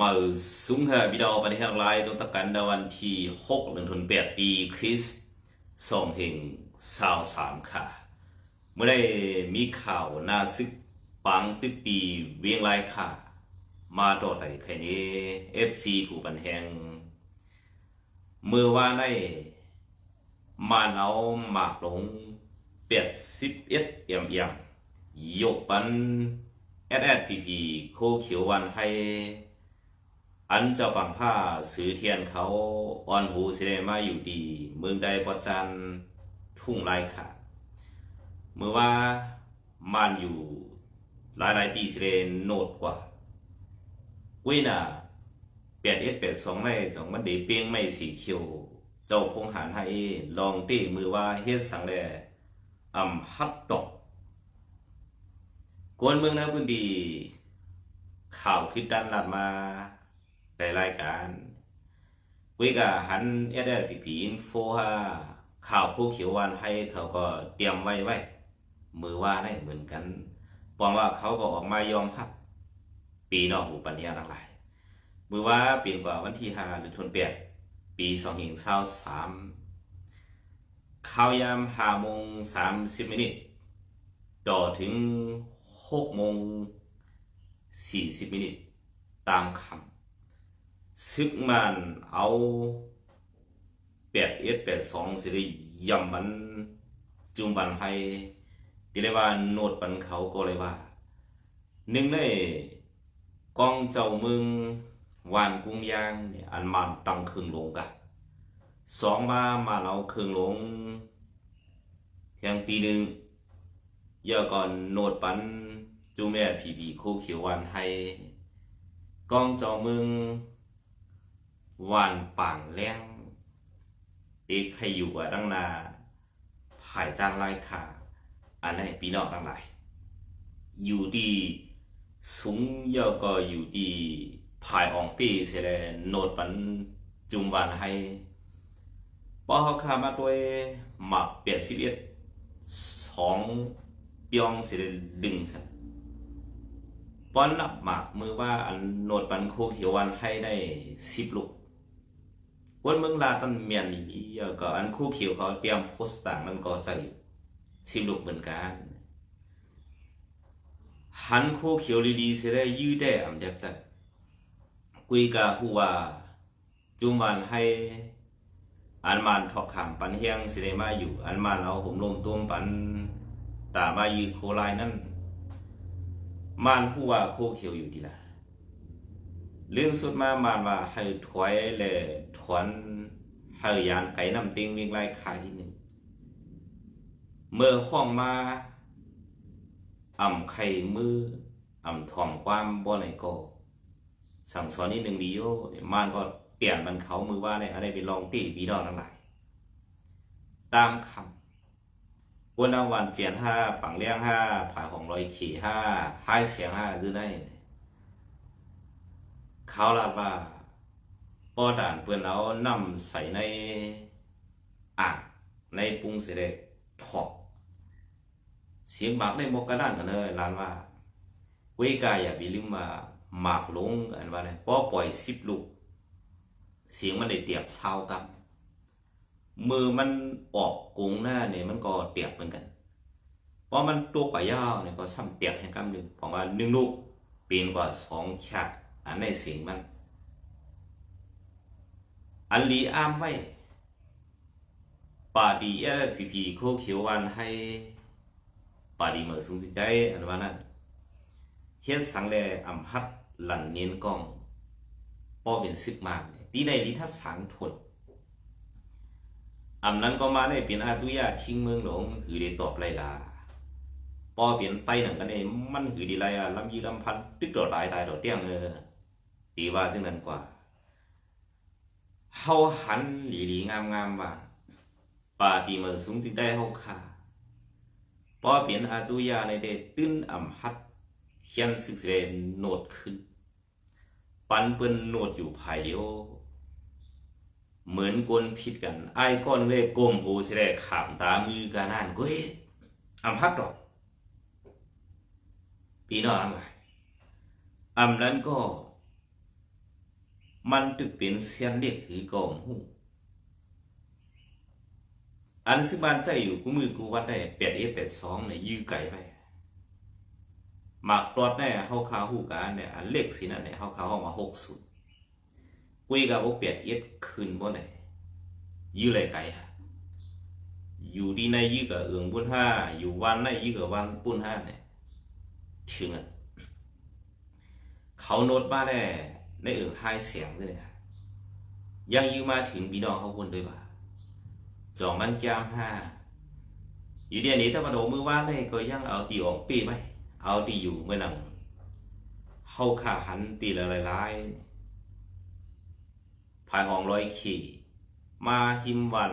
มาสูงเหอบิดาประเทศไลน์ตรงตะกันในวันที่6เดือนธันวาคมปีคริสต์สองแห่งสาวสามค่ะ เมื่อได้มีข่าวนาซึกปังตึกตีเวียงไลค่ะ มาต่อไต่ใครนี้ FC ผู้บันแหงเมื่อว่าได้มาเอาหมากหลงเปดสิบเอ็ดเอี่ยมเอี่ยมยกปันแอดแอดพีพีโคเขียววันให้ อันเจ้าปังผ้าสือเทียนเขาอ่อนหูเสดมาอยู่ดี เมืองใดประจันทุ่งไรค่ะเมื่อว่ามันอยู่หลายหลายตีเสไดโนดกว่าเว้ยน่ะแปดเอ็ดแปดสองไม่สองมันเดเปียงไม่สีเขียว เจ้าพงหารให้ลองตีมือว่าเฮ็ดสังแลอำฮัดดอกกวนเมืองนะพื้นดี ข่าวคิดดันหลัดมา ในรายการวิกาหันเอเดอร์ผีผีนโฟฮาข่าวผู้เขียววันให้เขาก็เตรียมไว้ไว้ มือว่าได้เหมือนกันปองว่าเขาก็ออกมายอมรับปีนอกหูปัญญาทั้งหลาย มือว่าเปลี่ยนกว่าวันที่ห้าหรือทนเปียดปีสองหิงเศร้าสามข่าวยามห้าโมงสามสิบมินิต่อถึงหกโมงสี่สิบมินิตามคำ ซึกมันเอาแปดเอสแปดสองสิได้ยำมันจุมบันให้ที่เรียว่าโนดปันเขาก็เลยว่าหนึ่งในกองเจ้าเมืองวานกุ้งยางเนี่ยอันมันตังคืนลงกะสองมามาเอาคืนลงเพีงตีหนึ่งเยอะก่อนโนดปันจูแม่ผีผีคู่เขียววันให้กองเจอมึง วันป่างแรงเอกใครอยู่อะตั้งนาผายจานไล่ขาอันไหนปีนอกตั้งหลายอยู่ดีสูงเยอะก็อยู่ดีผายอองปีเสียเลยโนดปันจุมวันให้พอเขาขามาด้วยหมักเปียสิบเอ็ดสองเปียงเสิได้ดึงซะป้อนนับหมากมือว่าอันโนดปันโคเขียววันให้ได้สิบลูก วันเมืองลาตันเมียนนี่ก็อันคู่เขียวเขาเตรียมโพสต์ต่างมันก็จะสิบลูกเหมือนกันหันคู่เขียวดีๆเสียได้ยืดได้อำเดียบจัดกุยกาหัวจุมวันให้อันมานทอกขามปันเฮียงสิได้มาอยู่ อันมานเอาผมลมต้วมปันตามายืนโคลายนั่นมานผู้ว่าโคเขียวอยู่ดีละเรื่องสุดมามานว่าให้ถอยเลย ถวนให้ยานไก่น้ำติงวิ่งไล่ขายที่หนึ่งเมื่อห้องมาอ่ำไข่มืออ่ำถ่อมความบ่ไหนก็สั่งสอนนิดหนึ่งดีโยเดี๋ยวมานก็เปลี่ยนมันเขามือว่าเนี่ยอะไรไปลองตีปีดอกทั้งหลาย ตามคำวันวันเจียนห้าปังเลี้ยงห้าผ่าของลอยขี่ห้าห้าเสียงห้าซื้อได้เขาลาดว่า ป้อด่านเพื่อนเอานำใส่ในอ่างในปรุงเสด็จถอกเสียงหมากในมกกระด้านกันเลยลานว่าเวกายอย่าไปลืมว่าหมากลงอันว่าเนี่ยป้อปล่อยสิบลูกเสียงมันได้เตียบเช้ากับมือมันออกกงหน้าเนี่ยมันก็เตียบเหมือนกันเพราะมันตัวกว่ายาวเนี่ยก็ซ้ำเตียบแห่งกำหนึ่งเพราะว่าหนึ่งลูกปีนกว่าสองชัดอันในเสียงมัน อันลีอ้ามไว้ปาดีเอพีพีโคเขียววันให้ปาดีเมื่อสูงสิได้อันว่านั้นเฮ็ดสังแลอำฮัดหลันเนียนกองป้อเป็นซึกมากตีในลิทัศสังทนอำนั้นก็มาได้เป็นอาจุยาทิ้งเมืองหลวงหือได้ตอบไรลาปอเปลี่ยนไตหนังกันเองมันหือดีไรอะลำยีลำพันตึกดอตายตายดอเตี้ยงเออตีว่าจึงนั้นกว่า เฮาหันหลีหลีงามงามว่าปาตีมือสูงจึงได้เฮาค่าปอเปลี่ยนอาจุยาในเดตื้นอำฮัดเขียนสึกเสดโนดขึ้น ปันเปิ้นโนดอยู่ภายเดียวเหมือนกลผิดกันไอ้ก้อนเลยกลมหูสิได้ขามตามือกันนั่นกุ้ยอำพัดดอกปีนอกทั้งหลายอำนั้นก็ มันตึกเป็นเสียนเด็กคือกองหูอันซึ่งบ้านใจอยู่กูมือกูวัดได้แปดเอแปดสองเนี่ยยื้อไก่ไปหมากปลอดแน่เฮาคาหูการเนี่ยอันเล็กสินะเนี่ยเฮาคาห้องมาหกสุดกุยกับพวกแปดเอคืนบ่ไหนยื้อเลยไก่อยู่ดีในยื้อกับเอืองปุ้นห้าอยู่วันในยื้อกับวันปุ้นห้าเนี่ยถึงอะเขาโน้ตบ้านแน่ ในเอืองไฮเสียงเลยนะยังยื้อมาถึงพี่น้องเขาคนด้วยว่าจองมันจามห้าอยู่เดี๋ยวนี้ถ้ามาโดมือว่านได้ก็ยังเอาตีออกปีไหมเอาตีอยู่เมื่อนังเฮาขาหันตีละหลายๆภายห้องร้อยขี่มาหิมวัน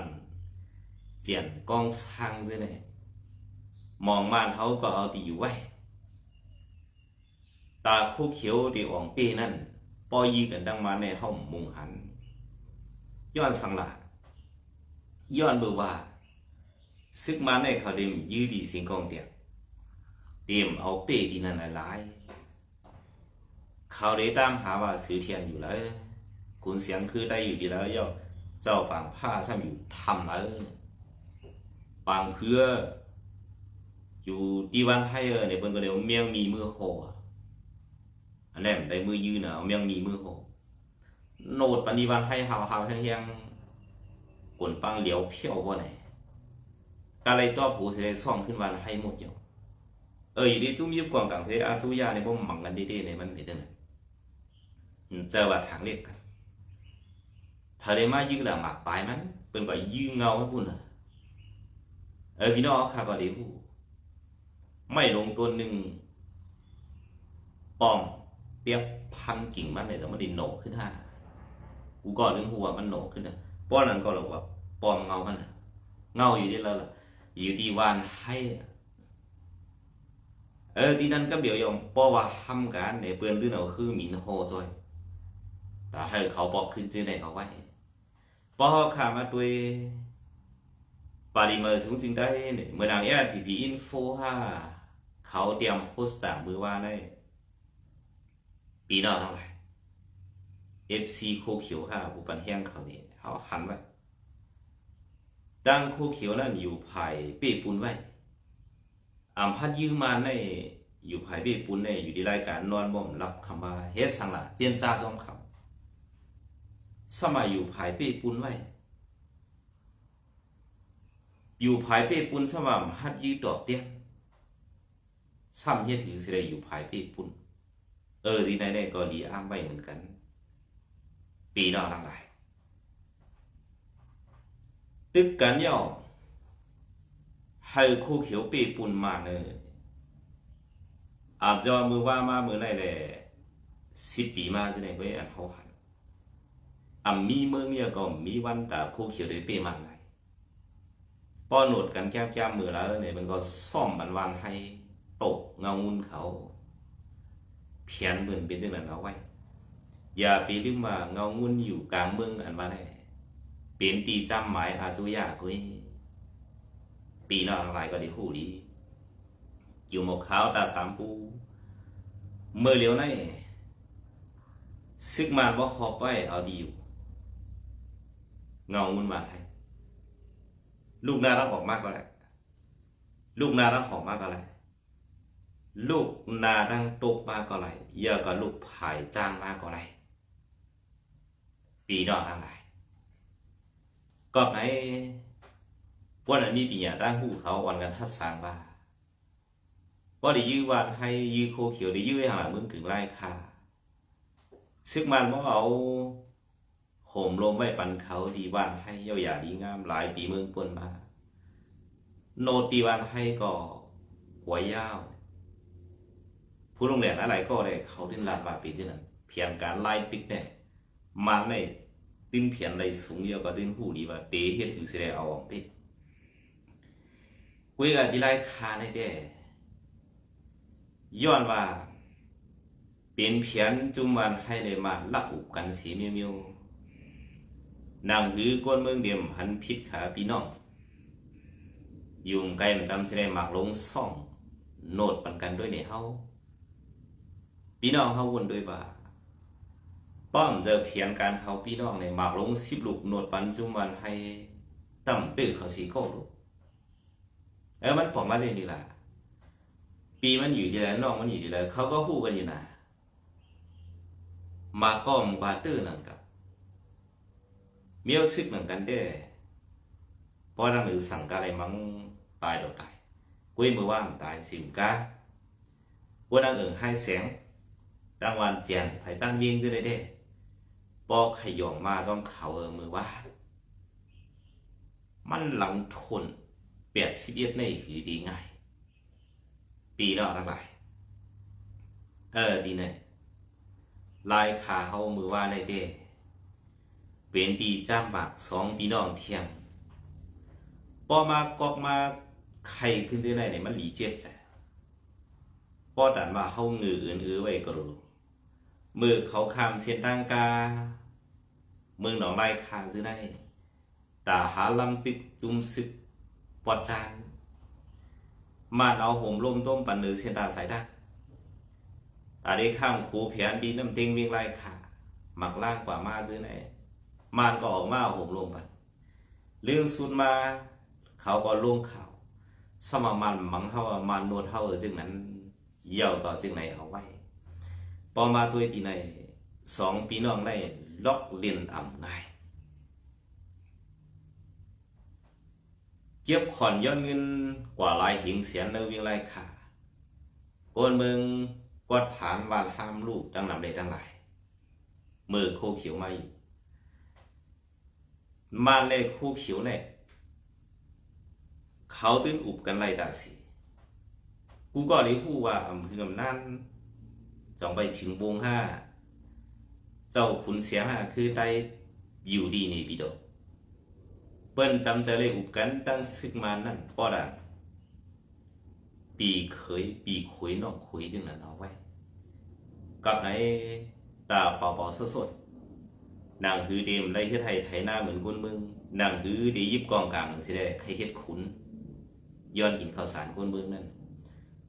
เจียนกองสร้างด้วยเนี่ยมองมานเขาก็เอาตีอยู่ไว้ ตาคู่เขียวตีอ่องปีนั่น ปอยีกันดังมาในห้องมุงหัน ย้อนสังหลาย้อนเบอร์ว่าซึกมาในเขาเดิมยื้อดีสิงกองเดียกเตรียมเอาเป้ที่นั่นหลายๆเขาได้ตามหาว่าซื้อเทียนอยู่แล้วคุณเสียงคือได้อยู่ดีแล้วย่อเจ้าปางผ้าซ้ำอยู่ทำแล้วปางเพื่ออยู่ดีวันไทยเออเนี่ยเพิ่นก็เดี๋ยวเมียงมีมือโหอั อันนั้ได้มือยืนเนาะเมียงมีมือโหโนดปันิบัติให้หาวหาวแห้งๆผลปังเหลียวเพี้ยวบ่ไหนกาเลยตัวผู้เสียช่องขึ้นวันให้หมดเดียวเอออยู่ดีจุ้มยิบกว่างกังเสียอาทุยาในบ่หมังกันดีๆในมันเป็นจังได๋เจอว่าทางเล็กกันทะเลมายื้อละหมากปายมันเป็นแบบยื้เงาให้พุ่นน่ะเออพี่น้องข้าก็เดี๋ยวไม่ลงตัวหนึ่งป้อง เปียบพันกิ่งมันเนี่ยแต่มันดินโหนขึ้นห้ากูก็นึงหัวมันโหนขึ้นอะป้อนนั้นก็เลยว่าปอมเงามันะเงาอยู่ที่เราล่ะ อยู่ที่วานให้เออที่นั่นก็เบียวยองป้อว่าทำกันในเปื้อนตื้นเอาคือหมินโฮจอยแต่ให้เขาบอกขึ้นชื่อไหนเขาไว้ป้อขามาตัวปาริมาสูงจริงได้เนี่ยเมื่อนางแย่พีพีอินโฟห้าเขาเตรียมโพสต์ต่างมือว่าได้ ปีหน้าเท่าไหร่ FC โคเขียวห้าผู้ปันแห้งเขาเนี่ยเขาหันไว้ดังโคเขียวนั่นอยู่ภายเป้ปุนไว้อ่ำพัดยืมมาในอยู่ภายเป้ปุนในอยู่ที่รายการนอนบ่มรับคำว่าเฮ็ดสังละเจียนจ้าจอมเขาสมัยอยู่ภายเป้ปุนไว้อยู่ภายเป้ปุนสมัยฮัดยืดดอกเตี้ยซ้ำเฮ็ดถือสิได้อยู่ภายเป้ปุน เออที่ไหนๆก็ดีอ้ามไว้เหมือนกัน ปีนอทั้งหลาย ตึกกันย่อให้คู่เขียวปีปุ่นมาเนยอาบจอมือว่ามามือไหนแหละสิบปีมาจะไหนเว้อันเขาหันอ่ำมีเมืองเนี่ยก็มีวันแต่คู่เขียวได้ปีมาไหนป้อนหนวดกันแก้มแก้มมือแล้วเนี่ยมันก็ซ่อมบันวันให้ตกเงางุนเขา เพียนเหมือนเป็นเรื่องนั้นเอาไว้ อย่าไปลืมว่าเงางุนอยู่กลางเมืองอันว่าได้เป็นตีจำหมายอาจุยากุยปีนอกอะไรก็ได้คู่ดีอยู่หมกขาวตาสามปูเมื่อเลียวในซึกมานว่าขอบไว้เอาดีอยู่ เงางุนมาให้ลูกนารักออกมากก็แล้วลูกนารักออกมากก็แล้ว ลูกนาดังตกมาก็ไรเยอะกว่าลูกผายจ้างมาก็ไรปีนอกอะไรก็ไหนวันนี้มีปีญาด้านหูเขาวันกันทัดสางว่าว่าได้ยื้อวันให้ยื้อโคเขียวได้ยื้อให้หามึงถึงไล่ค่าซึกมันว่าเอาโหมลมไว้ปันเขาดีวันให้เย้าหยาดีงามหลายปีเมืองปนมา โนตีวันให้ก็หัวยาว ผู้โรงเรียนอะไรก็เลยเขาดิ้นลานว่าปีที่นั้นเพียงการไล่ติ๊กเนี่ยมาในติ้งเพียนในสูงเยอะก็ติ้งหูดีว่าเตะเฮ็ดอยู่สิได้เอาออกไปคุยกับที่ไล่คาในเด้ย้อนว่าเป็นเพียนจุมวันให้เลยมาลักอุกกันสีเมียวเมียวนางหือก้นเมืองเดียมหันพิษขาพี่น้องยุงไกลมันจำสิได้หมากลงซ่อง โนดปันกันด้วยในเฮา พี่น้องเฮาวนด้วยว่าป้อมเจอเพียนการเขาพี่น้องในหมากลงสิบลูกหนวดปันจุมันให้ต่ำตื้อเขาสีโก้ลูกเออมันบอกมาเลยนี่ล่ะปีมันอยู่ที่ไหนน้องมันอยู่ที่ไหนเขาก็พูดกันอยู่นะมาก้อมกว่าตื้อนั่นกับเมียวซึกเหมือนกันเด้เพราะนั่นหรือสั่งกาอะไรมั้งตายดอกตายกุ้ยมือว่างตายสิมกาวันนั้นเอิงให้เสียง กลางวันเจียนไผ่จ้านวิ่งด้วยเด้ปอกขยองมาจ้องเขาเออมือว่า มันหลังทนเปียดสิบเอ็ดในคือดีง่าย ปีนอกทั้งหลาย เออดีเนี่ยลายขาเขามือว่าในเด้เป็นปีจ้ามบากสองปีน้องเทียงพอมากอกมาไข่ขึ้นได้ไหนเนี่ยมันหลีเจ็บใจพอดันมาเข้าเงืออื่นเออไว้ก็รู้ มือเขาคามเสียนตังกา มือหนองลายขาซื้อได้ตาหาลำติดจุมซึกปอดจานมาเอาห่มร่มต้มปันเนือเสียนตาใส่ได้ตาได้ข้ามคูเพียนดีน้ำต็งวิ่งไล่ขาหมักล่างกว่ามาซื้อไหนมานก็ออกมาเอาห่มร่มปันเรื่องสุดมาเขาก็ลงข่าวสมามันมังเฮามันนวดเฮาจึงนั้นเยี่ยวก็จึงไหนเอาไว้ พอมาด้วที่ในสองพี่น้องได้ล็อกเลียนอ่ำง่ายเก็บขอนย้อนเงินกว่าหลายหิงเสียนในวิ่งไล่ขาโกนเมืองกวดผานวานห้ามลูกดังนำเลยดังหลายมือคู่เขียวมาอยู่มาเลยคู่เขียวเนี่ยเขาตื่นอุบกันไล่ตาสีกูก็เลยพูดว่าอำเภอกำนันจ องไปถึงวงห้า เจ้าขุนเสียห้าคือได้อยู่ดีในบิดกเปิ้นจำจะเลยอุบกันตั้งซึกมานั่นปอดังปีเคยปีคุยนองคุยจึงนั้นเอาไว้กับไหนตาเป่าเป่าสดสดนางฮือเดมไล่เฮ็ดไทยไทยหน้าเหมือนคนมึงนางฮือดียิบกองกลางสิได้ใครเฮ็ดขุนย้อนกินข้าวสารคนมืองนั่น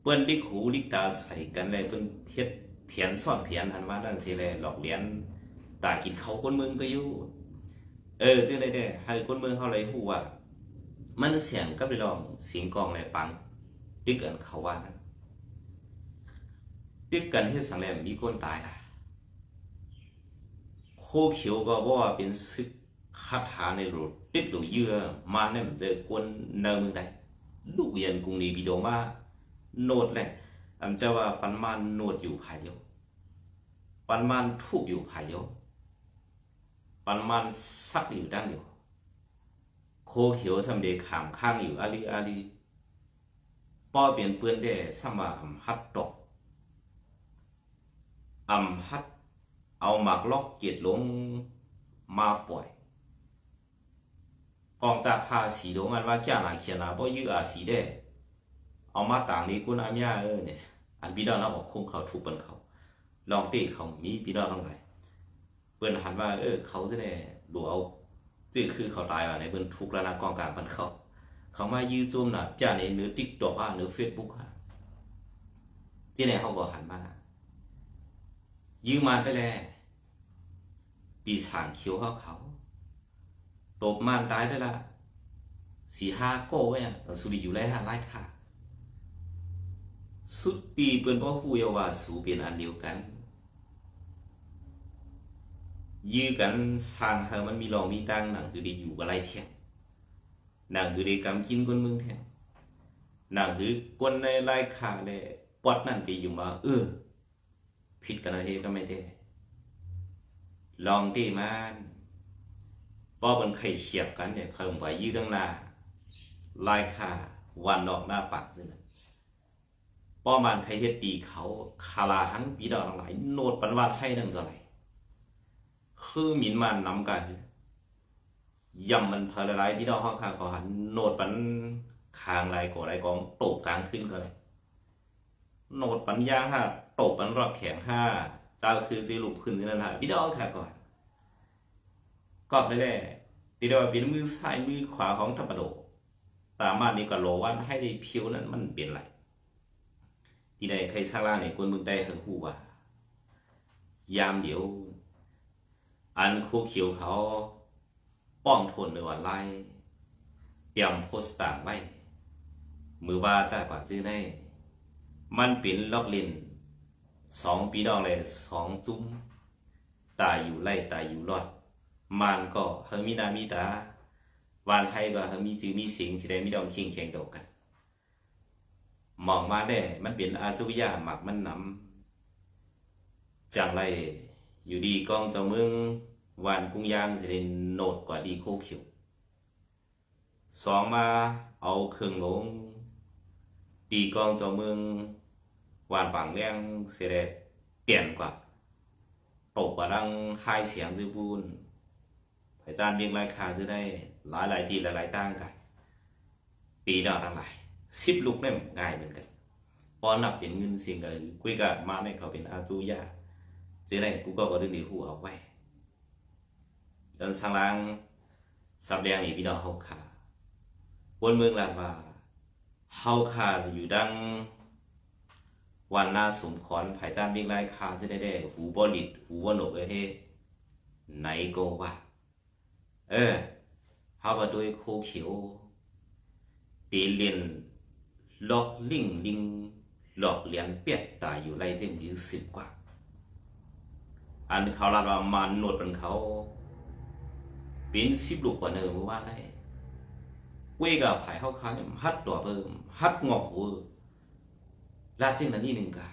เปิ้นลิกหูลิกตาใส่กันเลยเปิ้นเฮ็ด เพียนซ่อนเพียนอันว่านั่นสิแลหลอกเลียนตากินเขาคนเมืองก็อยู่เออซึ่งได้แต่ให้คนเมืองเขาเลยฮู้ว่า มันเสียงกับไปลองเสียงกองในปังดึกกันเขาว่านั้นดึกกันเฮ็ดสังแลมมีคนตายอะโคเขียวก็ว่าเป็นซึกคาถาในรถติดหรือเยื่อมาเนี่ยมันเจอกวนเนิมได้ลูกเรียนกรุงนี้บิโดมาโนดแหละ อำจะว่าปันมานโนดอยู่ภายโยปันมานทุกอยู่ภายโยปันมานซักอยู่ด้านอยู่โคเขียวสำเดขามข้างอยู่อาลีอาลีป้อเปลี่ยนเปื้อนได้สมาอำฮัดดอกอำฮัดเอาหมากลอกเกียดลงมาปล่อยกองจากภาษีโดมันว่าแก่หลายเขียนนะบ่ยื้ออาสีได้ เอามาต่างนี้กุนอามยาเออเนี่ยอันพี่น้องเราบอกคงเขาถูกเปิ้นเขาลองตีเขามีพี่น้องทั้งหลายเปิ้นหันว่า เออ เขาจะได้ดูเอาจื้อคือเขาตายว่าในเปิ้นทุกข์แล้วนะกองกลางมันเขาเขามายื้อจุ่มน่ะจ้าในเนื้อติ๊กตอกอะเนื้อเฟซบุ๊กอะที่ไหนเขาก็หันมายื้อมาไปแล้วปีศาจเขียวเขาเขาตบมานตายได้ละสี่ห้าโก้ไว้อะเราสุริอยู่ไรห้าไล่ค่ะ สุดปีเปิ้นบ่ฮู้ยาว่าสูเป็นอันเดียวกัน ยื้อกันสร้างให้มันมีรองมีตังหนังคือได้อยู่กับไรเที่ยงหนังคือได้กำกินคนเมืองแท้หนังคือคนในไล่ขาเลยปอดนั่นไปอยู่มา เออ ผิดกันอะไรก็ไม่ได้ ลองดีมันพอเป็นไข่เฉียบกันเนี่ยเพิ่มไปยืดตั้งหน้าลายขาวันนอกหน้าปากซึ่ง ป้อมันใครเฮ็ดดีเขาคาลาหังปีดอกหลาย โนดปันวาดให้นั่นก็ไรคือหมินมันนำกันยำมันเพลไรพี่น้องห้องข้างก็หันโนดปันคางไรก็ไรกองตกกลางขึ้นก็เลยโนดปันย่างห้าตกปันรอบแข็งห้าเจ้าคือสิลุปขึ้นที่นั่นฮะพี่น้องค่ะก่อนก็ไม่ได้ตีเดียวเป็นมือซ้ายมือขวาของทัพโดตามมานี่ก็โลวันให้ได้ผิวนั้นมันเป็นไร ที่ได้ใครซาลาในคนเมืองได้เฮาฮู้ว่ายามเดียว อันคู่เขียวเขาป้องทนในวันไล่เตรียมโพสต่างไว้ มือว่าจ้ากว่าจื้อได้มันเป็นล็อกลินสองปีดองเลยสองจุ้มตายอยู่ไล่ตายอยู่รอด มันก็เฮามีหนามีตาวานไทยก็เฮามีจือมีสิงที่ได้มีดองเคียงเคียงเดียวกัน มองมาได้มันเป็นอาจุยาหมักมันนำจังไรอยู่ดีกองเจ้าเมืองวานกุ้งยางสิได้โนดกว่าดีโคเขียวสองมาเอาเครื่องลง ดีกองเจ้าเมืองวานปางเล้งเสได็จเปลี่ยนกว่าตกกว่าดังไฮเสียงจื้อปูนไผจานเบียงรายคาจะได้หลายหลายทีหลายหลายตั้งกันปีน้าทั้งหลาย สิบลูกเล่มง่ายเหมือนกันพอนับเป็นเงินเสียงกันคุยกันมาในเขาเป็นอาจูยาเจ๊ได้กูก็ก็ดึงดีหูเอาไว้เดินสังลางสับเลียงนี่พี่น้องเฮาขาวนเมืองลาดว่าเฮาขาอยู่ดังวันหน้าสมขอนไผ่จานเบียงรายคาจะได้ได้หูบอลิดหูบอหนกเอ้เฮไหนโกว่า เออเฮาว่ด้วยโคเขียวตีเลียน หลอกลิงลิง หลอกเหรียญเปียดตายอยู่ไรเส้นยือสิบกว่า อันเขาลาดว่ามันหนวดเป็นเขาเป็นสิบลูกกว่าเนิมว่าไรเว้ยกับไผ่เข้าค้าเนี่ยฮัดตัวเพิ่มฮัดงอกหัวลาเจ้งนั้นนี่หนึ่งกา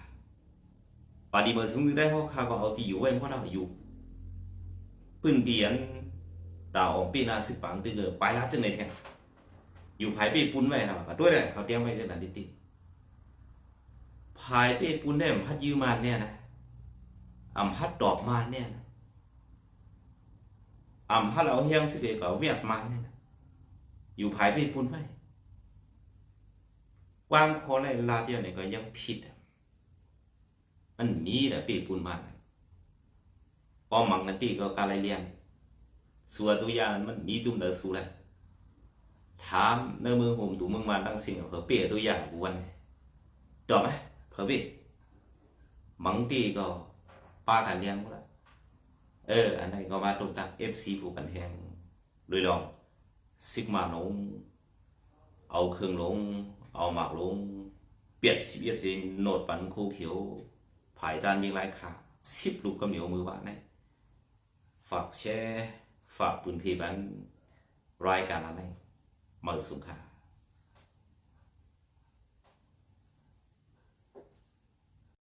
ปาดีเบอร์สูงได้เขาค้าก็เอาตีอยู่เว้นเพราะเราอยู่ปืนเดียนดาวออกปีนาสิบปังตึงเออไปลาเจ้งในแท้ อยู่ภายเป้ปุ้นไว้ครับก็ด้วยแหละเขาเตรียมไว้จะนันดิติภายเป้ปุ้นได้มพัดยืมมาเนี่ยนะอ่ำพัดดอกมาเนี่ยนะอ่ำพัดเอาเฮียงสิเดกับเวียดมาเนี่ยนะอยู่ภายเป้ปุ้นไว้วางคอไรลาเดียวเนี่ยก็ยังผิด มันมีแหละป้ปุ้นมานป้อมมังกันตีก็การไรเรียนสัวตัวยานมันมีจุ่มเดือสูแหละ ถามในมือผมดูมึงมาตั้งสิ่งเผื่อเปียตัวอย่างกูวันดอกไหมเผื่อเปียมังตีก็ป้ากันเลี้ยงกูละเออ อันไหนก็มาตรงตักเอฟซีผูกกันแทงโดยลองซิกมาลงเอาเครื่องลง เอาหมากลง เปียดสิบเอ็ดสิโนดปันคู่เขียวผายจานมีหลายขาสิบลูกกำเหนียวมือว่าเนี่ยฝากแชร์ฝากปืนพีบันรายการอะไร มาสุขา